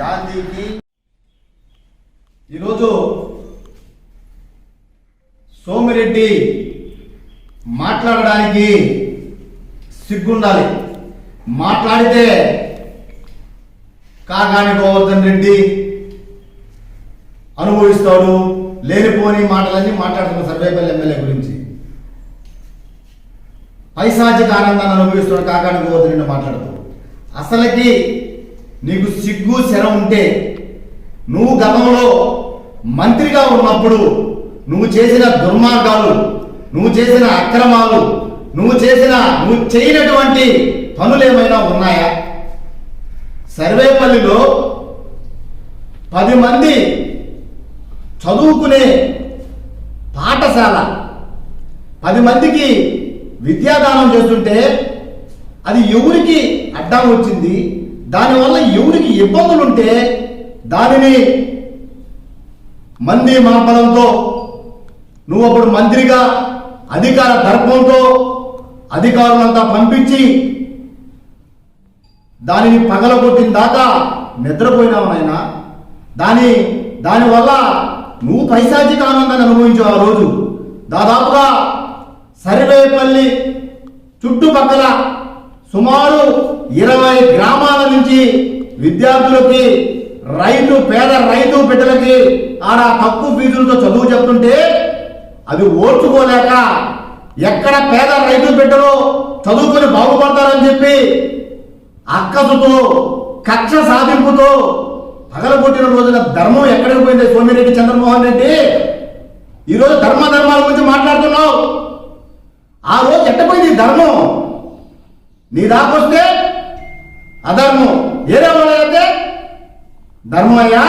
గాంధీకి ఈరోజు సోమిరెడ్డి మాట్లాడడానికి సిగ్గుండాలి. మాట్లాడితే కాకాని గోవర్ధన్ రెడ్డి అనుభవిస్తాడు లేనిపోని మాటలన్నీ మాట్లాడుతున్న సర్వేపల్లి ఎమ్మెల్యే గురించి. పైశాచిక ఆనందాన్ని అనుభవిస్తున్నాడు కాకాని గోవర్ధన్ రెడ్డి మాట్లాడుతూ. అసలుకి నీకు సిగ్గు శరం ఉంటే నువ్వు గతంలో మంత్రిగా ఉన్నప్పుడు నువ్వు చేసిన దుర్మార్గాలు నువ్వు చేసిన అక్రమాలు నువ్వు చేసిన నువ్వు చేయనటువంటి పనులు ఏమైనా ఉన్నాయా? సర్వేపల్లిలో పది మంది చదువుకునే పాఠశాల. పది మందికి విద్యాదానం చేస్తుంటే అది ఎవరికి అడ్డం వచ్చింది? దానివల్ల ఎవరికి ఇబ్బందులు ఉంటే దానిని మంది మాపడంతో నువ్వు అప్పుడు మంత్రిగా అధికార దర్పంతో అధికారులంతా పంపించి దానిని పగలగొట్టిన దాకా నిద్రపోయినావు నాయన. దాని దానివల్ల నువ్వు పైశాచిక ఆనందాన్ని అనుభవించావు ఆ రోజు. దాదాపుగా సరివేపల్లి చుట్టుపక్కల సుమారు ఇరవై గ్రామాల నుంచి విద్యార్థులకి రైతు పేద రైతు బిడ్డలకి ఆడ తక్కువ ఫీజులతో చదువు చెప్తుంటే అది ఓర్చుకోలేక ఎక్కడ పేద రైతు బిడ్డలు చదువుకొని బాగుపడతారని చెప్పి అక్కసుతో కక్ష సాధింపుతో పగలగొట్టిన రోజున ధర్మం ఎక్కడికి పోయింది సోమిరెడ్డి చంద్రమోహన్ రెడ్డి? ఈరోజు ధర్మ ధర్మాల గురించి మాట్లాడుతున్నావు. ఆ రోజు ఎట్టపోయింది ఈ ధర్మం? నీ దాకొస్తే అధర్మం. ఏరే వాళ్ళైతే ధర్మం అయ్యా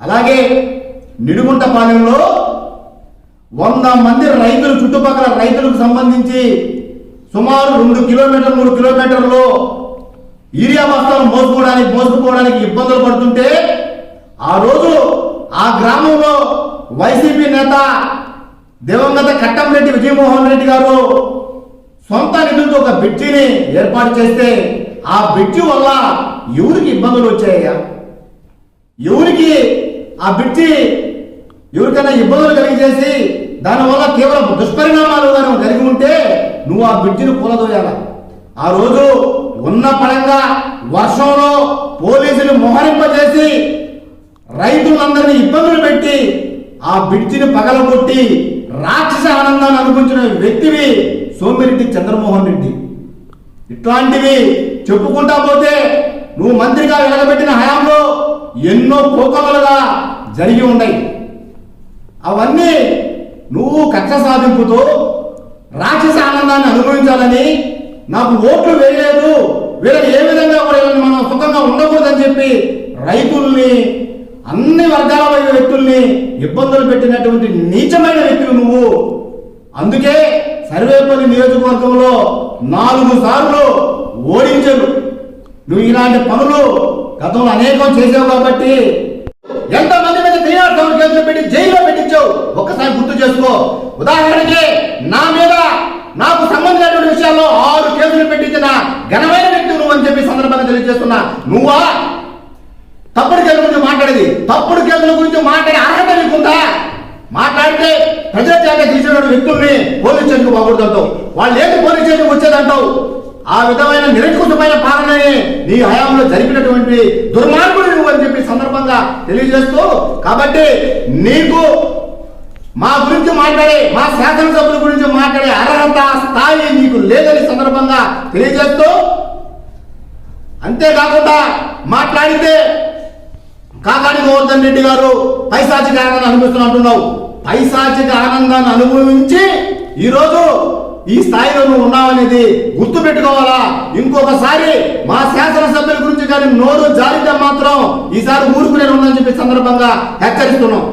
అలాగే నిడుగుంటపాలెంలో వంద మంది రైతులు చుట్టుపక్కల రైతులకు సంబంధించి సుమారు రెండు కిలోమీటర్ మూడు కిలోమీటర్లు యూరియా బస్తాలు మోసుకోవడానికి మోసుకుపోవడానికి ఇబ్బందులు పడుతుంటే ఆ రోజు ఆ గ్రామంలో వైసీపీ నేత దివంగత కట్టంరెడ్డి విజయమోహన్ రెడ్డి గారు సొంత నిధులతో ఒక బ్రిడ్జిని ఏర్పాటు చేస్తే ఆ బ్రిడ్జి వల్ల ఎవరికి ఇబ్బందులు వచ్చాయ్యా? ఎవరికి ఆ బ్రిడ్జి ఎవరికైనా ఇబ్బందులు కలిగజేసి దానివల్ల కేవలం దుష్పరిణామాలు కానీ కలిగి ఉంటే నువ్వు ఆ బ్రిడ్జిని కూలదోయాల? ఆ రోజు ఉన్న వర్షంలో పోలీసులు మోహరింపజేసి రైతులందరినీ ఇబ్బందులు పెట్టి ఆ బ్రిడ్జిని పగలగొట్టి రాక్షస ఆనందాన్ని అనుభవించిన వ్యక్తివి సోమిరెడ్డి చంద్రమోహన్ రెడ్డి. ఇట్లాంటివి చెప్పుకుంటా పోతే నువ్వు మంత్రిగా వెలగబెట్టిన హయాంలో ఎన్నో కోకలుగా జరిగి ఉన్నాయి. అవన్నీ నువ్వు కక్ష సాధింపుతో రాక్షస ఆనందాన్ని అనుభవించాలని నాకు ఓట్లు వేయలే వీళ్ళకి ఏ విధంగా కూడా మనం సుఖంగా ఉండకూడదని చెప్పి రైతుల్ని అన్ని వర్గాల వైపు వ్యక్తుల్ని ఇబ్బందులు పెట్టినటువంటి నీచమైన వ్యక్తులు నువ్వు. అందుకే సర్వేపల్లి నియోజకవర్గంలో నాలుగు సార్లు ఓడించరు. నువ్వు ఇలాంటి పనులు గతంలో అనేకం చేసావు కాబట్టి ఎంతమంది మీద త్రీనాథ్ కేసులు పెట్టి జైల్లో పెట్టించావు. ఒక్కసారి గుర్తు చేసుకో. ఉదాహరణకి నా మీద నాకు సంబంధించినటువంటి విషయాల్లో ఆరు కేసులు పెట్టించిన ఘనమైన వ్యక్తి నువ్వు అని చెప్పి సందర్భంగా నువ్వా? తప్పుడు కేసుల గురించి మాట్లాడేది. తప్పుడు కేసుల గురించి మాట్లాడే అర్హత నీకుందా? మాట్లాడితే ప్రజల చేత తీసిన వ్యక్తుల్ని పోలీస్ స్టేషన్కి పోకూడదంటావు వాళ్ళు ఏంటి పోలీస్ స్టేషన్కి వచ్చేదంటావు? ఆ విధమైన నిరంకుశమైన పాలనని నీ హయాంలో జరిపినటువంటి దుర్మార్గుడు నువ్వు అని చెప్పి సందర్భంగా తెలియజేస్తూ కాబట్టి నీకు మా గురించి మాట్లాడే మా శాసనసభ్యుల గురించి మాట్లాడే అర్హత స్థాయి నీకు లేదని సందర్భంగా తెలియజేస్తూ అంతేకాకుండా మాట్లాడితే కాకాని గోవర్ధన్ రెడ్డి గారు పైశాచిక ఆనందాన్ని అనుభవిస్తున్నా అంటున్నావు. పైశాచిక ఆనందాన్ని అనుభవించి ఈరోజు ఈ స్థాయిలో నువ్వు ఉన్నావనేది గుర్తు పెట్టుకోవాలా ఇంకొకసారి మా శాసనసభ్యుల గురించి కానీ నోరు జారితే మాత్రం ఈసారి ఊరుకునే ఉందని చెప్పి సందర్భంగా హెచ్చరిస్తున్నాం.